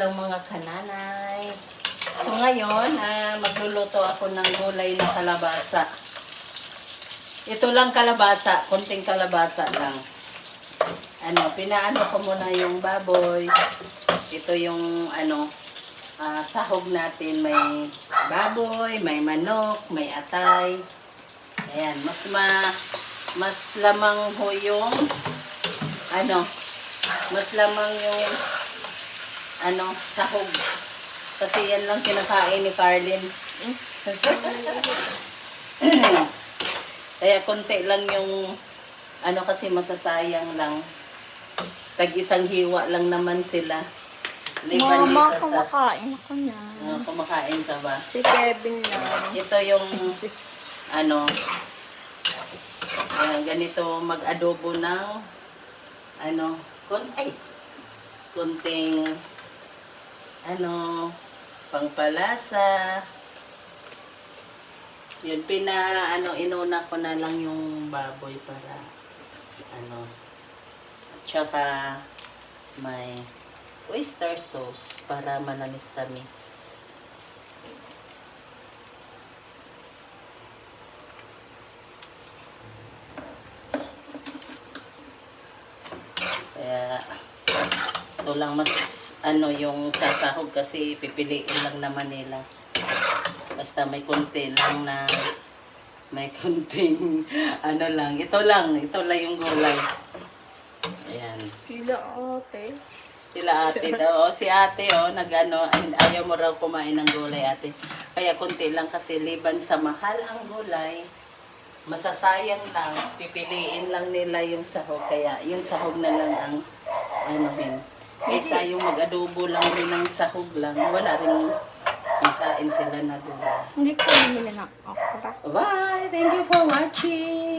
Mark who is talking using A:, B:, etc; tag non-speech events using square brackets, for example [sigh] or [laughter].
A: ng mga kananay. So ngayon, ah, magluluto ako ng gulay na kalabasa. Ito lang kalabasa, konting kalabasa lang. Ano, pinaano ko muna yung baboy. Ito yung ano, ah, sahog natin. May baboy, may manok, may atay. Ayan, mas ma mas lamang ho yung ano, mas lamang yung ano, sahog. Kasi yan lang kinakain ni Carlin. Kaya konti lang yung ano kasi masasayang lang. Tag isang hiwa lang naman sila. Liban
B: Mama,
A: dito sa...
B: kumakain ako na.
A: Ah, kumakain ka ba?
B: Si Kevin na.
A: Ito yung ano ayan, ganito mag-adobo ng ano kun ay kunting ano? Pangpalasa yun pina ano inuna ko na lang yung baboy para ano at saka may oyster sauce para manamis-tamis. Kaya, ito lang mas, ano, yung sasahog kasi pipiliin lang naman nila. Basta may konti lang na, may konting, [laughs] ano lang, ito lang, ito lang yung gulay. Ayan.
B: Sila ate.
A: Sila ate daw. O, si ate, oh, nag-ano, ay- ayaw mo raw kumain ng gulay, ate. Kaya konti lang kasi liban sa mahal ang gulay, masasayang lang, pipiliin lang nila yung sahog. Kaya yung sahog na lang ang ano din. Kaysa yung mag-adobo lang din ng sahog lang, wala rin makain sila na gulay.
B: Hindi ko bumili ng okra.
A: Bye! Thank you for watching!